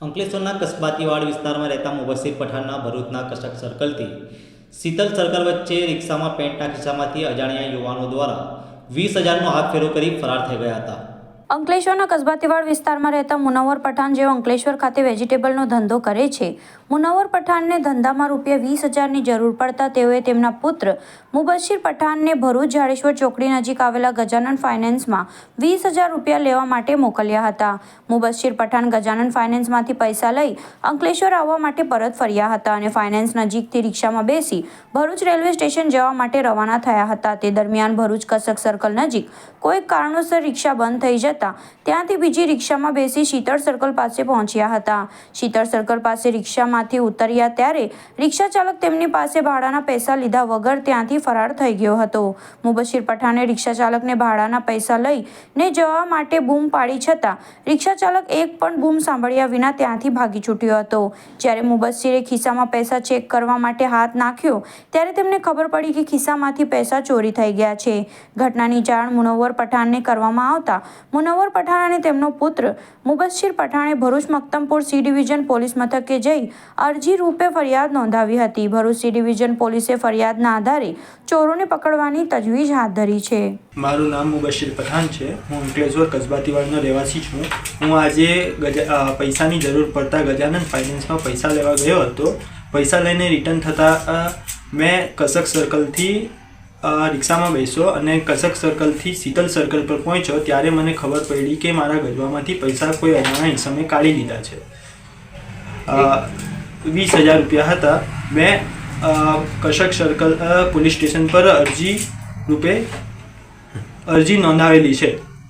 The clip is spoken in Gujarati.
અંકલેશ્વરના કસબાતીવાડ વિસ્તારમાં રહેતા મુબસ્સીર પઠાણના ભરૂચના કસક સર્કલથી શીતલ સર્કલ વચ્ચે રિક્ષામાં પેન્ટના ખિસ્સામાંથી અજાણ્યા યુવાનો દ્વારા વીસ હજારનો હાથ ફેરો કરી ફરાર થઈ ગયા હતા. અંકલેશ્વરના કસબાતીવાડ વિસ્તારમાં રહેતા મુનાવર પઠાણ જેઓ અંકલેશ્વર ખાતે વેજીટેબલનો ધંધો કરે છે. મુનાવર પઠાણને ધંધામાં રૂપિયા વીસ હજારની જરૂર પડતા તેઓએ તેમના પુત્ર મુબશીર પઠાણને ભરૂચ જાડેશ્વર ચોકડી નજીક આવેલા ગજાનન ફાઇનાન્સમાં વીસ હજાર રૂપિયા લેવા માટે મોકલ્યા હતા. મુબશીર પઠાણ ગજાનન ફાઇનાન્સમાંથી પૈસા લઈ અંકલેશ્વર આવવા માટે પરત ફર્યા હતા અને ફાઇનાન્સ નજીકથી રિક્ષામાં બેસી ભરૂચ રેલવે સ્ટેશન જવા માટે રવાના થયા હતા. તે દરમિયાન ભરૂચ કસક સર્કલ નજીક કોઈક કારણોસર રિક્ષા બંધ થઈ જતા ત્યાંથી બીજી રિક્ષામાં બેસી શીતળ સર્કલ પાસે પહોંચ્યા હતા. શીતળ સર્કલ પાસે રિક્ષામાંથી ઉતર્યા ત્યારે રિક્ષા ચાલક તેમની પાસે ભાડાના પૈસા લીધા વગર ત્યાંથી ફરાર થઈ ગયો હતો. મુબશીર પઠાણે રિક્ષા ચાલકને ભાડાના પૈસા લઈને જવા માટે બૂમ પાડી છતાં રિક્ષા ચાલક એક પણ બૂમ સાંભળ્યા વિના ત્યાંથી ભાગી છૂટ્યો હતો. જ્યારે મુબશીરે ખિસ્સામાં પૈસા ચેક કરવા માટે હાથ નાખ્યો ત્યારે તેમને ખબર પડી કે ખિસ્સામાંથી પૈસા ચોરી થઈ ગયા છે. ઘટનાની જાણ મુનવ્વર પઠાણને કરવામાં આવતા મુનવ્વર પઠાણ અને તેમનો પુત્ર Mubashir પઠાણે Bharuch Maktampur C division police મથકે જઈ અરજી રૂપે ફરિયાદ નોંધાવી હતી. ભરૂચ સી ડિવિઝન પોલીસે ફરિયાદના આધારે ચોરોને પકડવાની તજવીજ હાથ ધરી છે. મારું નામ મુબશીર પઠાણ છે. હું અંકલેશ્વર કસબાતીવાડનો રહેવાસી છું. હું આજે ગજા પૈસાની જરૂર પડતા ગજાનંદ ફાઇનાન્સમાં પૈસા લેવા ગયો હતો. પૈસા લઈને રિટર્ન થતાં મેં કસક સર્કલથી રિક્ષામાં બેસ્યો અને કસક સર્કલથી શીતલ સર્કલ પર પહોંચ્યો ત્યારે મને ખબર પડી કે મારા ગજવામાંથી પૈસા કોઈ અજાણા ઈસમે કાઢી લીધા છે. વીસ હજાર રૂપિયા હતા. મેં કશક સર્કલ પોલીસ સ્ટેશન પર અરજી રૂપે અરજી નોંધાવેલી છે.